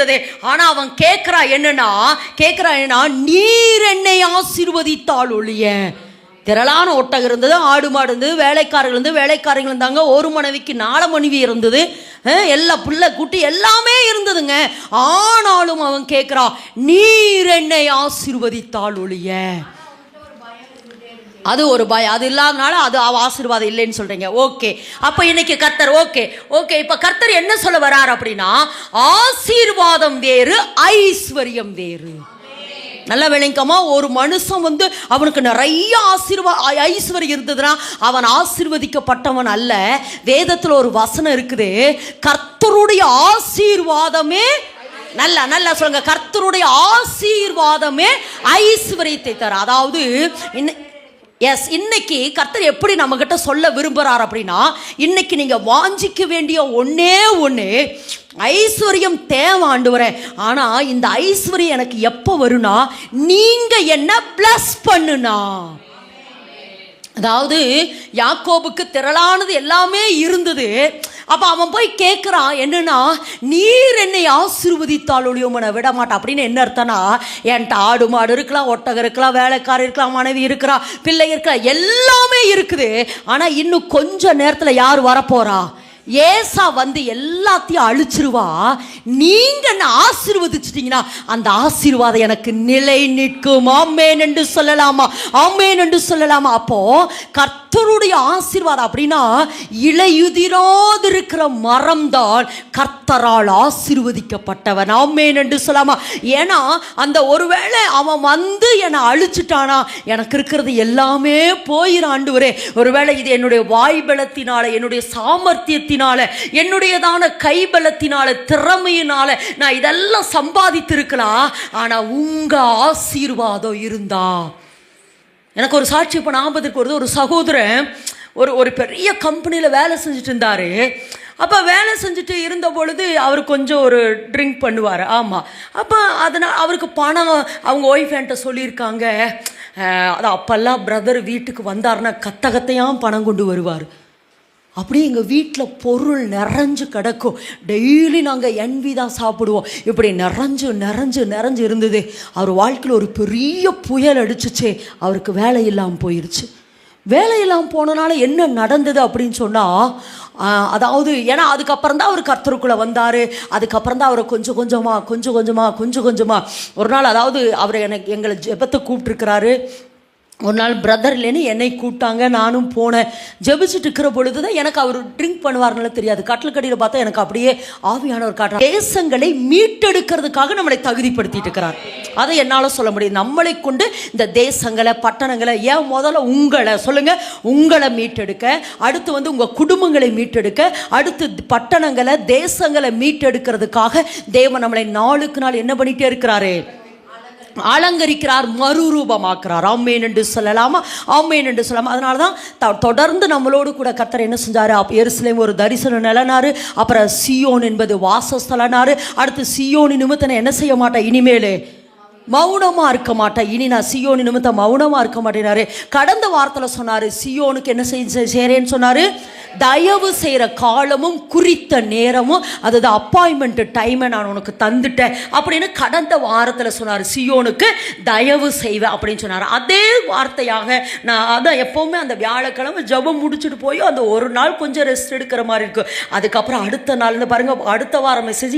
இருந்தது. ஆனால் அவன் கேட்குறா என்னன்னா கேட்குறா என்னன்னா நீர் என்னை ஆசீர்வதித்தால் ஒழிய. திரளான ஒட்டகம் இருந்தது ஆடு மாடு இருந்தது வேலைக்காரர்கள் இருந்து வேலைக்காரர்கள் இருந்தாங்க. ஒரு மனைவிக்கு நாலு மனைவி இருந்தது. எல்லா பிள்ளை குட்டி எல்லாமே இருந்ததுங்க. ஆனாலும் அவன் கேட்குறா நீர் என்னை ஆசீர்வதித்தால் ஒழிய. அது ஒரு பயம். அது இல்லாதனால அது அவ ஆசீர்வாதம் இல்லைன்னு சொல்றீங்க. ஓகே. அப்ப இன்னைக்கு கர்த்தர் ஓகே. ஓகே. இப்ப கர்த்தர் என்ன சொல்ல வரார் அப்படின்னா ஆசீர்வாதம் வேறு ஐஸ்வர்யம் வேறு. நல்ல விளங்கமா ஒரு மனுஷன் வந்து அவனுக்கு நிறைய ஆசீர்வா ஐஸ்வர்யம் இருந்ததுன்னா அவன் ஆசீர்வதிக்கப்பட்டவன் அல்ல. வேதத்துல ஒரு வசனம் இருக்குது. கர்த்தருடைய ஆசீர்வாதமே நல்லா நல்லா சொல்லுங்க. கர்த்தருடைய ஆசீர்வாதமே ஐஸ்வர்யத்தை தர அதாவது இன்ன எஸ் இன்னைக்கு கர்த்தர் எப்படி நம்மக்கிட்ட சொல்ல விரும்புகிறார் அப்படின்னா இன்னைக்கு நீங்கள் வாஞ்சிக்க வேண்டிய ஒன்றே ஒன்று ஐஸ்வர்யம் தேவை ஆண்டவரே. ஆனால் இந்த ஐஸ்வர்யம் எனக்கு எப்போ வரும்னா நீங்கள் என்ன ப்ளஸ் பண்ணுனா. அதாவது யாக்கோபுக்கு திரளானது எல்லாமே இருந்தது. அப்போ அவன் போய் கேட்குறான் என்னன்னா நீர் என்னை ஆசீர்வதித்தால் ஒழியோமனை விட மாட்டான் அப்படின்னு என்ன அர்த்தம்னா என்கிட்ட ஆடு மாடு இருக்கலாம் ஒட்டகம் இருக்கலாம் வேலைக்காரர் இருக்கலாம் மனைவி இருக்கிறா பிள்ளை இருக்கலாம் எல்லாமே இருக்குது. ஆனால் இன்னும் கொஞ்ச நேரத்தில் யார் வரப்போறா? ஏசா வந்து எல்லாத்தையும் அழிச்சிருவா. நீங்க என்ன ஆசீர்வதிச்சிட்டீங்கன்னா அந்த ஆசீர்வாதம் எனக்கு நிலை நிற்கும். ஆமேன் என்று சொல்லலாமா? ஆமேன் என்று சொல்லலாமா? அப்போ கர்த்தருடைய ஆசீர்வாதம் அப்படின்னா இலையுதிராது இருக்கிற மரம் தான் கர்த்தரால் ஆசீர்வதிக்கப்பட்டவன். ஆமேன் என்று சொல்லாமா ஏன்னா அந்த ஒருவேளை அவன் வந்து என்னை அழிச்சிட்டானா எனக்கு இருக்கிறது எல்லாமே போயிடும் ஆண்டு ஒருவேளை இது என்னுடைய வாய்பலத்தினால என்னுடைய சாமர்த்தியத்தின் பலத்தினால என்னுடையதான கைபலத்தினால திறமையினால நான் இதெல்லாம் சம்பாதித்திருக்கலாம் ஆனா உங்க ஆசீர்வாதம் இருந்தா. எனக்கு ஒரு சாட்சி இப்போ ஞாபகத்துக்கு வருது. ஒரு சகோதரன் ஒரு ஒரு பெரிய கம்பெனியில் வேலை செஞ்சுட்டு இருந்தார். அப்போ வேலை செஞ்சுட்டு இருந்த பொழுது அவர் கொஞ்சம் ஒரு ட்ரிங்க் பண்ணுவார். ஆமாம் அப்போ அதனால் அவருக்கு பணம் அவங்க ஒய்ஃப் என்கிட்ட சொல்லியிருக்காங்க. அது அப்போல்லாம் பிரதர் வீட்டுக்கு வந்தார்னா கத்தகத்தையாம் பணம் கொண்டு வருவார். அப்படியே எங்கள் வீட்டில் பொருள் நிறைஞ்சு கிடக்கும். டெய்லி நாங்கள் என்வி தான் சாப்பிடுவோம். இப்படி நிறைஞ்சு நிறைஞ்சு நிறைஞ்சு இருந்தது. அவர் வாழ்க்கையில் ஒரு பெரிய புயல் அடிச்சுச்சே. அவருக்கு வேலை இல்லாமல் போயிடுச்சு வேலை இல்லாமல் போனனால என்ன நடந்தது அப்படின்னு சொன்னால் அதாவது ஏன்னா அதுக்கப்புறம் தான் அவர் கர்த்தருக்குள்ளே வந்தார். அதுக்கப்புறம் தான் அவரை கொஞ்சம் கொஞ்சமாக கொஞ்சம் கொஞ்சமாக கொஞ்சம் கொஞ்சமாக ஒரு நாள் அதாவது அவர் எனக்கு எங்களை ஜெபத்தை கூப்பிட்டுருக்கிறாரு. ஒரு நாள் பிரதர் இல்லைன்னு என்னை கூப்பிட்டாங்க நானும் போனேன். ஜெபிச்சுட்டு இருக்கிற பொழுது தான் எனக்கு அவர் ட்ரிங்க் பண்ணுவார்னால தெரியாது. கட்டில் கடியில் பார்த்தா எனக்கு அப்படியே ஆவியானவர் காட்டுறார். தேசங்களை மீட்டெடுக்கிறதுக்காக நம்மளை தகுதிப்படுத்திட்டு இருக்கிறார். அதை என்னால் சொல்ல முடியும். நம்மளை கொண்டு இந்த தேசங்களை பட்டணங்களை ஏன் முதல்ல உங்களை சொல்லுங்கள் உங்களை மீட்டெடுக்க அடுத்து வந்து உங்கள் குடும்பங்களை மீட்டெடுக்க அடுத்து பட்டணங்களை தேசங்களை மீட்டெடுக்கிறதுக்காக தேவன் நம்மளை நாளுக்கு நாள் என்ன பண்ணிகிட்டே இருக்கிறாரு? அலங்கரிக்கிறார் மறுரூபமாக்குறார். ஆமேன் என்று சொல்லலாமா? ஆமேன் என்று சொல்லலாமா? அதனால தான் தொடர்ந்து நம்மளோடு கூட கத்தர் என்ன செஞ்சார்? அப்ப எருசலேம் ஒரு தரிசனம் நிலனார் அப்புறம் சியோன் என்பது வாசஸ்தலனார் அடுத்து சியோனி நிமித்தனை என்ன செய்ய மாட்டேன்? இனிமேலே மௌனமாக இருக்க மாட்டேன். இனி நான் சியோனி நிமித்தம் மௌனமாக இருக்க மாட்டேனாரு. கடந்த வாரத்தில் சொன்னார் சியோனுக்கு என்ன செய்ய செய்கிறேன்னு சொன்னார்? தயவு செய்கிற காலமும் குறித்த நேரமும் அதாவது அப்பாயின்மெண்ட் டைமை நான் உனக்கு தந்துட்டேன் அப்படின்னு கடந்த வாரத்தில் சொன்னார். சியோனுக்கு தயவு செய்வேன் அப்படின்னு சொன்னார். அதே வார்த்தையாக நான் அதான் எப்போவுமே அந்த வியாழக்கிழமை ஜெபம் முடிச்சுட்டு போய் அந்த ஒரு நாள் கொஞ்சம் ரெஸ்ட் எடுக்கிற மாதிரி இருக்கும் அதுக்கப்புறம் அடுத்த நாள் பாருங்கள் பாருங்க அடுத்த வாரம் மெசேஜ்